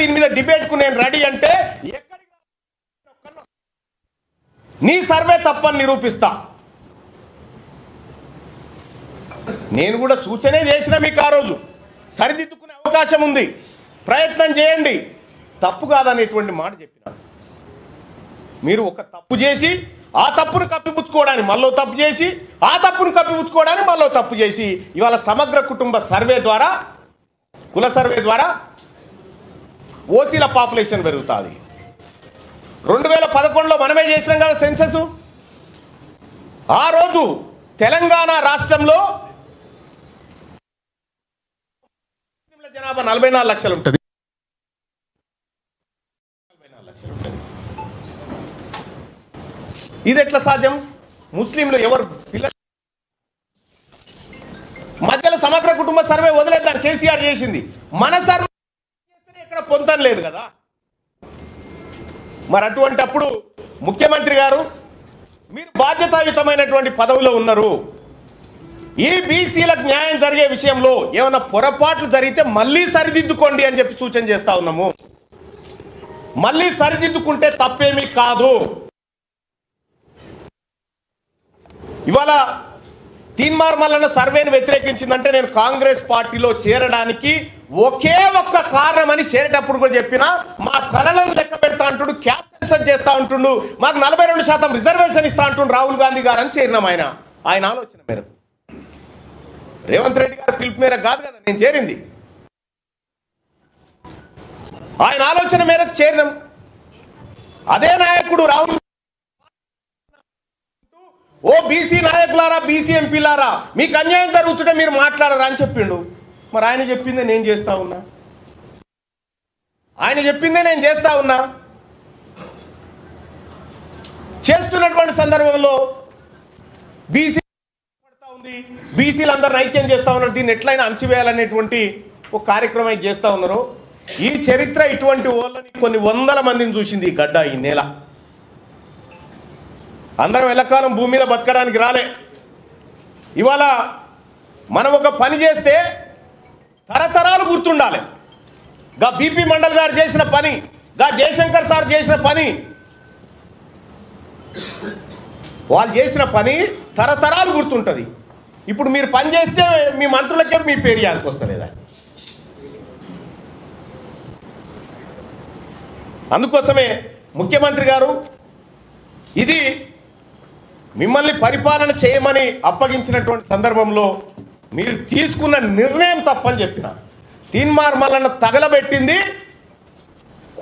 దీని మీద డిబేట్కు నేను రెడీ అంటే నీ సర్వే తప్పని నిరూపిస్తా. నేను కూడా సూచనే చేసిన మీకు ఆ రోజు. సరిదిద్దుకునే అవకాశం ఉంది. ప్రయత్నం చేయండి. తప్పు కాదనేటువంటి మాట చెప్పిన. మీరు ఒక తప్పు చేసి ఆ తప్పును కప్పిపుచ్చుకోవడానికి మళ్ళీ తప్పు చేసి ఆ తప్పును కప్పిపుచ్చుకోవడానికి మళ్ళీ తప్పు చేసి ఇవాళ సమగ్ర కుటుంబ సర్వే ద్వారా కుల సర్వే ద్వారా ఓసీల పాపులేషన్ పెరుగుతుంది. రెండు వేల పదకొండులో మనమే చేసినాం కదా సెన్సస్ ఆ రోజు తెలంగాణ రాష్ట్రంలో జనాభా నలభై నాలుగు లక్షలు ఉంటుంది. నలభై నాలుగు లక్షలు ఉంటుంది. ఇది ఎట్లా సాధ్యం? ముస్లింలు ఎవరు పిల్లలు మధ్యలో సమగ్ర కుటుంబ సర్వే వదిలేద్దాం. కేసీఆర్ చేసింది. మన సర్వే చేస్తేనే ఇక్కడ లేదు కదా. మరి అటువంటి అప్పుడు ముఖ్యమంత్రి గారు మీరు బాధ్యతాయుతమైనటువంటి పదవిలో ఉన్నారు. ఈ బీసీలకు న్యాయం జరిగే విషయంలో ఏమైనా పొరపాట్లు జరిగితే మళ్ళీ సరిదిద్దుకోండి అని చెప్పి సూచన చేస్తా ఉన్నాము. మళ్ళీ సరిదిద్దుకుంటే తప్పేమీ కాదు. ఇవాళ తీన్మార్ మల్లన్న సర్వేని వ్యతిరేకించిందంటే నేను కాంగ్రెస్ పార్టీలో చేరడానికి ఒకే ఒక్క కారణం అని చేరేటప్పుడు కూడా చెప్పిన మా కళలను లెక్క పెడతా అంటుడు క్యాప్టెన్సన్ చేస్తా ఉంటుండు మాకు నలభై రెండు శాతం రిజర్వేషన్ ఇస్తా అంటుండు రాహుల్ గాంధీ గారు అని చేరినాం ఆయన. ఆయన ఆలోచన మేరకు. రేవంత్ రెడ్డి గారు పిలుపు మేరకు కాదు కదా నేను చేరింది. ఆయన ఆలోచన మేరకు చేరినాం. అదే నాయకుడు రాహుల్ ఓ బీసీ నాయకులారా బీసీ ఎంపీలారా మీకు అన్యాయం జరుగుతుంటే మీరు మాట్లాడరా అని చెప్పిండు. మరి ఆయన చెప్పిందే నేను చేస్తా ఉన్నా. ఆయన చెప్పిందే నేను చేస్తా ఉన్నా. చేస్తున్నటువంటి సందర్భంలో బీసీ పడతా ఉంది. బీసీలందరూ ఐక్యం చేస్తా ఉన్నారు. దీన్ని ఎట్లయినా అణచివేయాలనేటువంటి ఒక కార్యక్రమం అయితే చేస్తా ఉన్నారు. ఈ చరిత్ర ఇటువంటి ఓళ్ళని కొన్ని వందల మందిని చూసింది ఈ గడ్డ ఈ నేల. అందరం ఎల్లకాలం భూమి మీద బతకడానికి రాలే. ఇవాళ మనం ఒక పని చేస్తే తరతరాలు గుర్తుండాలి. గా బీపీ మండల్ గారు చేసిన పని గా జయశంకర్ సార్ చేసిన పని వాళ్ళు చేసిన పని తరతరాలు గుర్తుంటుంది. ఇప్పుడు మీరు పని చేస్తే మీ మంత్రులకే మీ పేరు వస్తలేదా? అందుకోసమే ముఖ్యమంత్రి గారు ఇది మిమ్మల్ని పరిపాలన చేయమని అప్పగించినటువంటి సందర్భంలో మీరు తీసుకున్న నిర్ణయం తప్పని చెప్పిన. తీన్మార్ మల్లన్న తగలబెట్టింది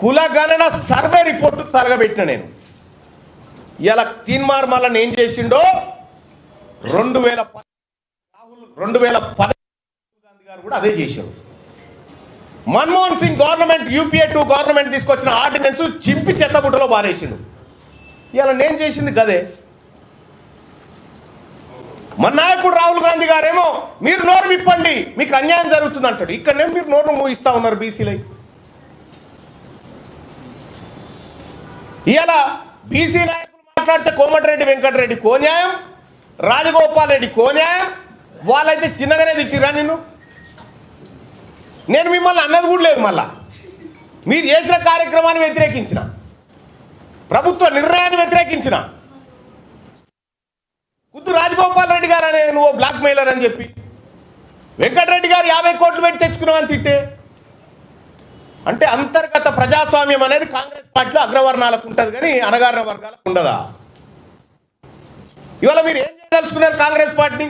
కులగణన సర్వే రిపోర్టు తగలబెట్టిన నేను. ఇలా తీన్మార్ మల్లన్న ఏం చేసిండో రెండు వేల రాహుల్ రెండు వేల పద గాంధీ గారు కూడా అదే చేశారు. Manmohan Singh government UPA two government తీసుకొచ్చిన ఆర్డినెన్స్ చింపి చెత్తగుట్టలో బారేసిండు ఇలా నేను చేసింది గదే. మన నాయకుడు రాహుల్ గాంధీ గారేమో మీరు నోరు విప్పండి మీకు అన్యాయం జరుగుతుంది అంటాడు ఇక్కడనే మీరు నోరు మూయిస్తా ఉన్నారు బీసీలై. ఇలా బీసీ నాయకులు మాట్లాడితే కోమటిరెడ్డి వెంకటరెడ్డి కో న్యాయం రాజగోపాల్ రెడ్డి కో న్యాయం వాళ్ళైతే చిన్నగానే తెచ్చిరా నిన్ను? నేను మిమ్మల్ని అన్నది కూడా లేదు మళ్ళా. మీరు చేసిన కార్యక్రమాన్ని వ్యతిరేకించిన. ప్రభుత్వ నిర్ణయాన్ని వ్యతిరేకించిన. ముద్దు రాజగోపాల్ రెడ్డి గారు అనే నువ్వు బ్లాక్ మెయిలర్ అని చెప్పి. వెంకటరెడ్డి గారు యాభై కోట్లు పెట్టి తెచ్చుకున్నావని తిట్టే. అంటే అంతర్గత ప్రజాస్వామ్యం అనేది కాంగ్రెస్ పార్టీలో అగ్రవర్ణాలకు ఉంటుంది కానీ అనగారిన వర్గాలకు ఉండదా? ఇవాళ మీరు ఏం చేయదలుచుకున్నారు కాంగ్రెస్ పార్టీ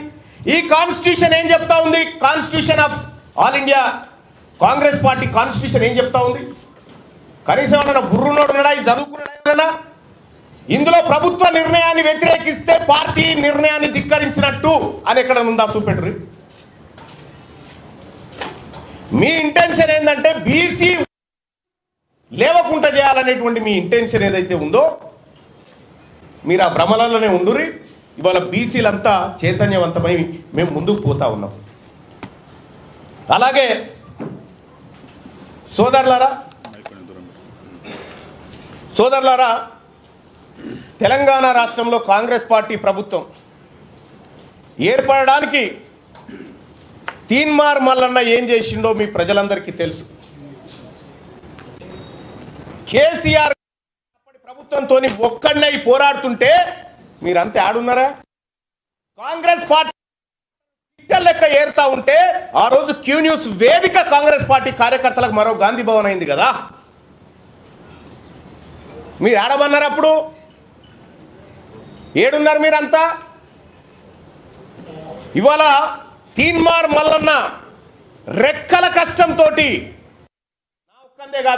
ఈ కాన్స్టిట్యూషన్ ఏం చెప్తా ఉంది? Constitution of all India Congress party constitution ఏం చెప్తా ఉంది? కనీసం ఏమన్నా బుర్రునోడు ఈ చదువుకున్నాడా? ఇందులో ప్రభుత్వ నిర్ణయాన్ని వ్యతిరేకిస్తే పార్టీ నిర్ణయాన్ని ధిక్కరించినట్టు అని ఎక్కడ ఉందా చూపెట్టరు మీ ఇంటెన్షన్ ఏంటంటే బీసీ లేవకుండా చేయాలనేటువంటి మీ ఇంటెన్షన్ ఏదైతే ఉందో మీరు ఆ భ్రమలలోనే ఉండురి ఇవాళ బీసీలంతా చైతన్యవంతమై మేము ముందుకు పోతా ఉన్నాం. అలాగే సోదరులారా సోదరులారా తెలంగాణ రాష్ట్రంలో కాంగ్రెస్ పార్టీ ప్రభుత్వం ఏర్పడడానికి తీన్మార్ మల్లన్న ఏం చేసిండో మీ ప్రజలందరికీ తెలుసు. కేసీఆర్ ప్రభుత్వంతో ఒక్కడినై పోరాడుతుంటే మీరంతా ఆడున్నారా? కాంగ్రెస్ పార్టీ లెక్క ఏరుతా ఉంటే ఆ రోజు క్యూ న్యూస్ వేదిక కాంగ్రెస్ పార్టీ కార్యకర్తలకు మరో గాంధీ భవన్ అయింది కదా. మీరు ఆడమన్నారు అప్పుడు? ఏడున్నారు మీరంతా? ఇవాళ తీన్మార్ మల్లన్న రెక్కల కష్టంతో నా ఒక్కందే కాదు